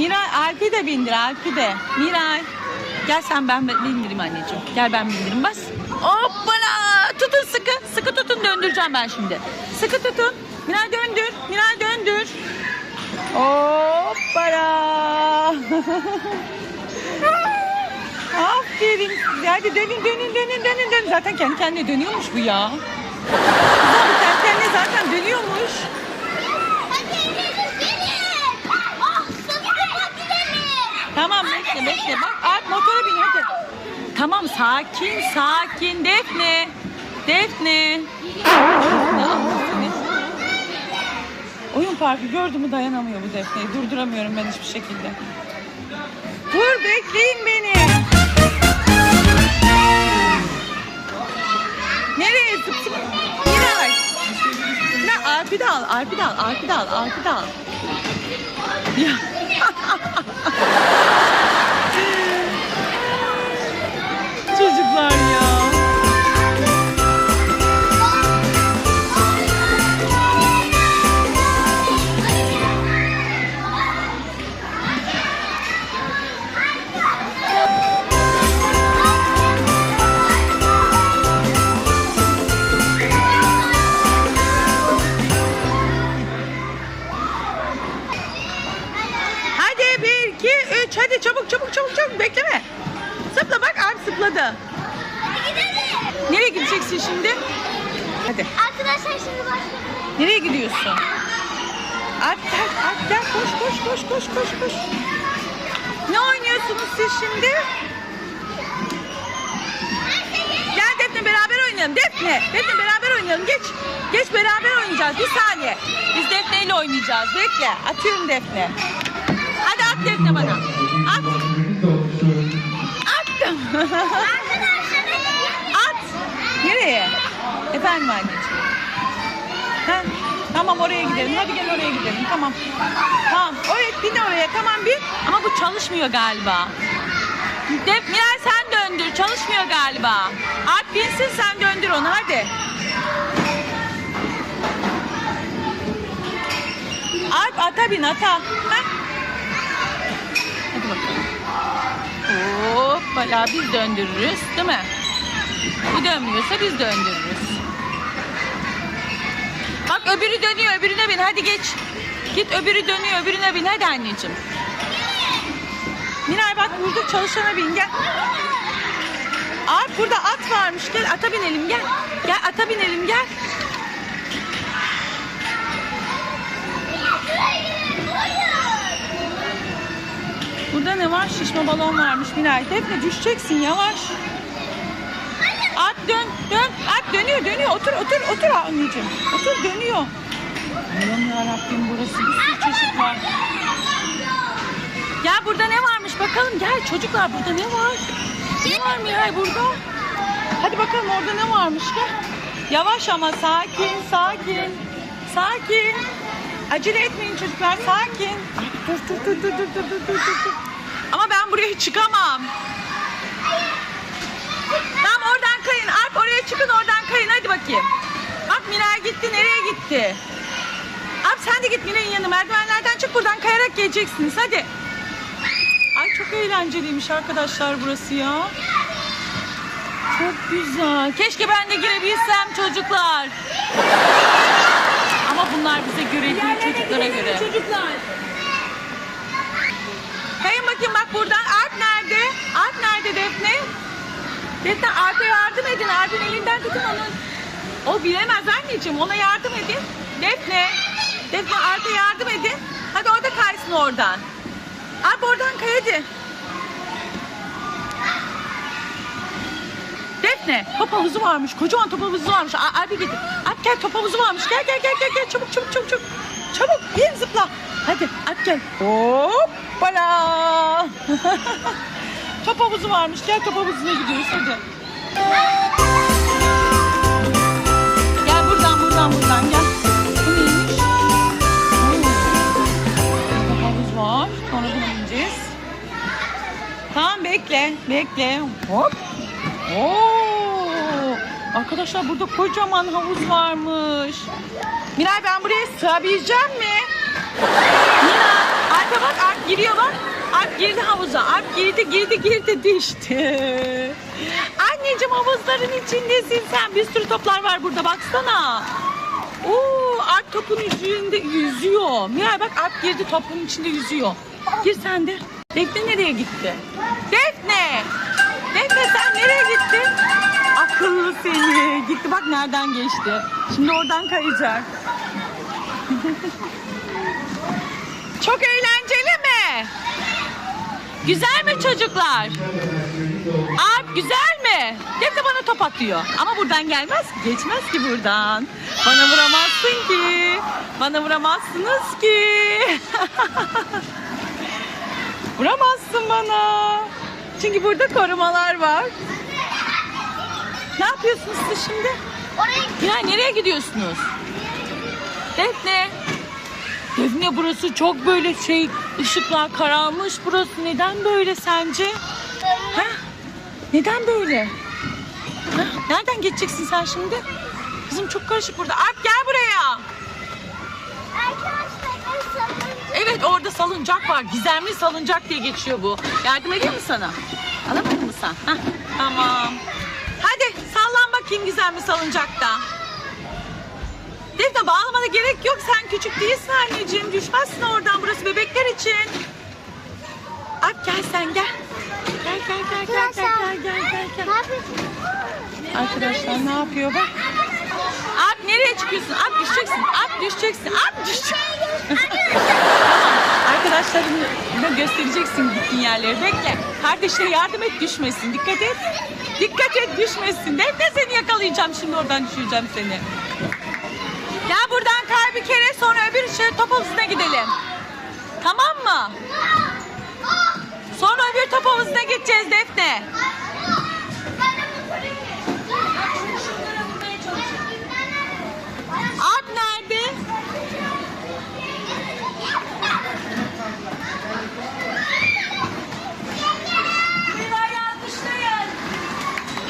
Miray Alp'i de bindir Alp'i de. Miray. Gel sen ben bindireyim anneciğim. Gel ben bindireyim bas. Hoppala. Tutun sıkı. Sıkı tutun döndüreceğim ben şimdi. Sıkı tutun. Miray döndür. Miray döndür. Hoppala. Aferin. Hadi dönün dönün dönün dönün dönün. Zaten kendi kendine dönüyormuş bu ya. Kendi kendine zaten dönüyormuş. Hadi gidelim. Ah sakın gidelim. Tamam bekle bekle. Bak Alp motora bin hadi. Tamam sakin sakin Defne. Defne. Oyun parkı gördü mü dayanamıyor bu Defne'yi. Durduramıyorum ben hiçbir şekilde. Dur bekleyin beni. Nereye zıp zıp? Miray. Ne Alp'i de al, Alp'i de al, Alp'i de al, Alp'i de al. Ya. Nereye gidiyorsun? Alp gel, Alp gel. Koş, koş, koş, koş, koş, koş. Ne oynuyorsunuz siz şimdi? Gel Defne beraber oynayalım. Defne, Defne beraber oynayalım. Geç, geç beraber oynayacağız. Bir saniye. Biz Defne ile oynayacağız. Bekle. Atıyorum Defne. Hadi at Defne bana. At. Attım. At. Nereye? Efendim anneciğim. Tamam oraya gidelim. Hadi gel oraya gidelim. Tamam. Tamam. Oraya bin oraya. Tamam bin. Ama bu çalışmıyor galiba. Def, Miray sen döndür. Çalışmıyor galiba. Alp binsin sen döndür onu. Hadi. Alp ata bin ata. Ha? Hadi bakalım. Hoppala biz döndürürüz değil mi? Bu dönmüyorsa biz döndürürüz. Öbürü dönüyor öbürüne bin hadi geç. Git öbürü dönüyor öbürüne bin hadi anneciğim. Miray bak burada çalışana bin gel. Alp burada at varmış gel ata binelim gel. Gel ata binelim gel. Burada ne var? Şişme balon varmış Miray. Defne düşeceksin yavaş. Dön, dön. At dönüyor, dönüyor. Otur, otur, otur anneciğim. Otur, dönüyor. Allah'ım yarabbim burası bir sürü çeşit var. Gel burada ne varmış bakalım. Gel çocuklar burada ne var? Ne var Miray burada? Hadi bakalım orada ne varmış gel. Yavaş ama sakin, sakin. Sakin. Acele etmeyin çocuklar, sakin. Ay, dur, dur, dur, dur, dur, dur, dur, dur. Ama ben buraya çıkamam. Tamam oradan kayın. Çıkın oradan kayın. Hadi bakayım. Bak Miray gitti. Nereye gitti? Alp sen de git Miray'ın yanına. Merdivenlerden çık buradan kayarak geleceksiniz. Hadi. Ay çok eğlenceliymiş arkadaşlar burası ya. Çok güzel. Keşke ben de girebilsem çocuklar. Ama bunlar bize göre değil çocuklara göre. Çocuklar. Kayın bakayım bak buradan. Alp nerede? Alp nerede Defne? Defne Alp'e yardım edin. Alp'in elinden tutun onun. O bilemez anneciğim. Ona yardım edin. Defne. Defne Alp'e yardım edin. Hadi orada kaysın oradan. Alp oradan kay hadi. Defne top havuzu varmış. Kocaman top havuzu varmış. Al- Alp'e gidin. Alp gel top havuzu varmış. Gel gel gel gel gel. Çabuk çabuk çabuk çabuk. Çabuk bin zıpla. Hadi Alp gel. Hoppala. top havuzu varmış. Gel top havuzuna gidiyoruz hadi. Gel buradan buradan buradan gel. Bu neymiş? Hmm. Top havuz var. Sonra buna bineceğiz. Tamam bekle. Bekle. Hop. Oo! Arkadaşlar burada kocaman havuz varmış. Miray ben buraya sığabileceğim mi? Miray, Alp'e bak Alp giriyor bak. girdi girdi girdi düştü. Anneciğim havuzların içindesin sen. Bir sürü toplar var burada baksana. Oo, Alp topun yüzüğünde yüzüyor. Miray bak Alp girdi topun içinde yüzüyor. Gir sen de. Defne nereye gitti? Defne! Defne sen nereye gittin? Akıllı seni. Gitti bak nereden geçti. Şimdi oradan kayacak. Çok eğlenceli? Güzel mi çocuklar? Alp güzel mi? Defne bana top atıyor. Ama buradan gelmez ki. Geçmez ki buradan. Bana vuramazsın ki. Bana vuramazsınız ki. Vuramazsın bana. Çünkü burada korumalar var. Ne yapıyorsunuz siz şimdi? Oraya Ya nereye gidiyorsunuz? Defne. Defne burası çok böyle şey ışıklar kararmış burası. Neden böyle sence? Ha? Neden böyle? Ha? Nereden geçeceksin sen şimdi? Kızım çok karışık burada. Alp gel buraya. Evet orada salıncak var. Gizemli salıncak diye geçiyor bu. Yardım edeyim mi sana? Alamadın mı sen? Hah, tamam. Hadi sallan bakayım gizemli salıncakta. Defne bağlamana gerek yok. Sen küçük değilsin anneciğim. Düşmezsin oradan. Burası bebekler için. Alp gel sen gel. Gel gel gel gel gel gel gel gel. gel. Arkadaşlar ne yapıyor bak. Alp nereye çıkıyorsun? Alp düşeceksin. Alp düşeceksin. Alp düşeceksin. Arkadaşlarına göstereceksin gittiğin yerleri. Bekle. Kardeşine yardım et düşmesin. Dikkat et. Dikkat et düşmesin. Defne seni yakalayacağım şimdi oradan düşüreceğim seni. Gel buradan kay bir kere sonra öbür şey top havuzuna gidelim. Tamam mı? Sonra öbür top havuzuna gideceğiz Defne. Alp nerede?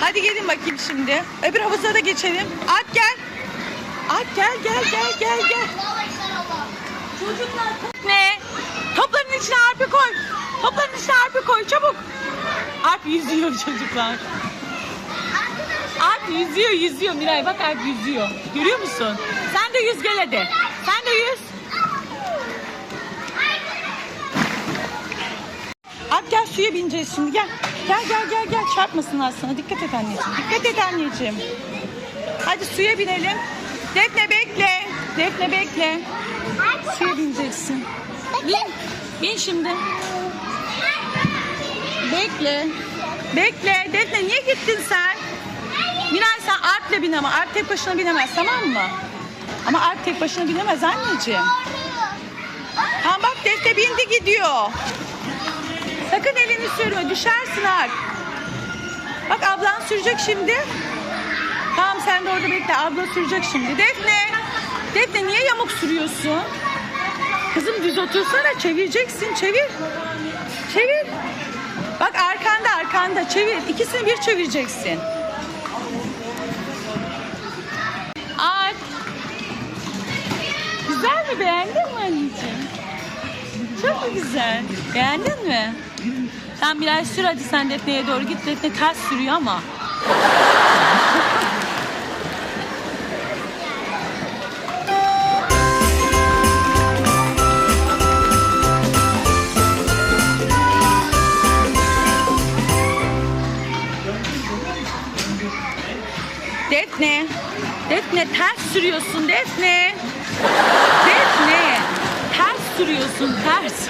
Hadi gelin bakayım şimdi. Öbür havuza da geçelim. Alp gel. Alp gel gel gel gel gel. Çocuklar Ne? Topların içine Alp'i koy. Topların içine Alp'i koy çabuk. Alp yüzüyor çocuklar. Alp yüzüyor yüzüyor Miray bak Alp yüzüyor. Görüyor musun? Sen de yüz gel hadi. Sen de yüz. Alp gel suya bineceğiz şimdi gel. Gel gel gel gel çarpmasınlar sana. Dikkat et anneciğim. Dikkat et anneciğim. Hadi suya binelim. Defne bekle. Defne bekle. Suya bineceksin. Bin. Bin şimdi. Bekle. Bekle. Defne niye gittin sen? Miray sen Alp'le bin ama Alp tek başına binemez tamam mı? Ama Alp tek başına binemez anneciğim. Tamam bak Defne bindi gidiyor. Sakın elini sürme düşersin Alp. Bak ablan sürecek şimdi. Sen de orada bekle abla sürecek şimdi. Defne. Defne niye yamuk sürüyorsun? Kızım düz otursana çevireceksin çevir. Çevir. Bak arkanda arkanda çevir. İkisini bir çevireceksin. Alp. Güzel mi beğendin mi anneciğim? Çok mu güzel? Beğendin mi? Sen biraz sür hadi sen Defne'ye doğru git. Defne ters sürüyor ama. Defne. Defne ters sürüyorsun Defne. Defne. Ters sürüyorsun ters.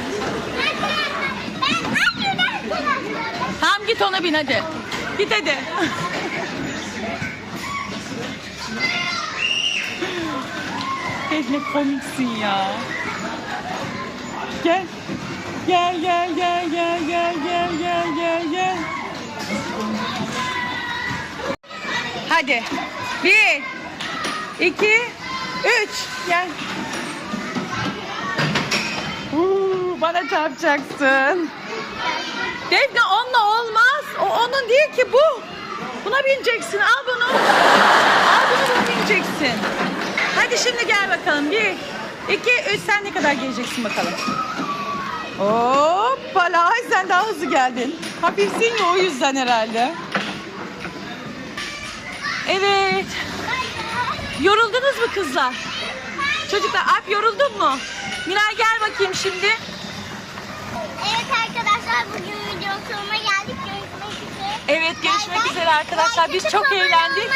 Tamam git ona bin hadi. Git hadi. Defne komiksin ya. Gel. Gel gel gel gel gel gel gel gel gel. Hadi. Bir, iki, üç. Gel. Uuu, bana çarpacaksın. Defne onunla olmaz. O onun değil ki bu. Buna bineceksin. Al bunu. Al bunu bineceksin. Hadi şimdi gel bakalım. Bir, iki, üç. Sen ne kadar geleceksin bakalım. Hoppala sen daha hızlı geldin. Hafifsin ya o yüzden herhalde. Yoruldunuz mu kızlar? Çocuklar Alp yoruldun mu? Miray gel bakayım şimdi. Evet arkadaşlar bugün videonun sonuna geldik. Görüşmek üzere. Evet görüşmek Bay bay. üzere arkadaşlar. Biz Like çok eğlendik.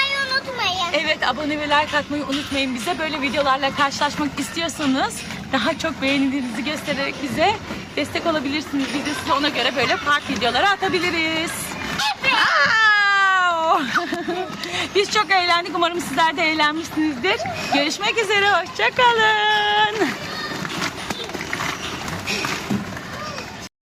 Evet abone ve like atmayı unutmayın. Bize böyle videolarla karşılaşmak istiyorsanız daha çok beğenilerinizi göstererek bize destek olabilirsiniz. Biz de size ona göre böyle park videoları atabiliriz. Evet. Aa! Biz çok eğlendik. Umarım sizler de eğlenmişsinizdir. Görüşmek üzere. Hoşçakalın.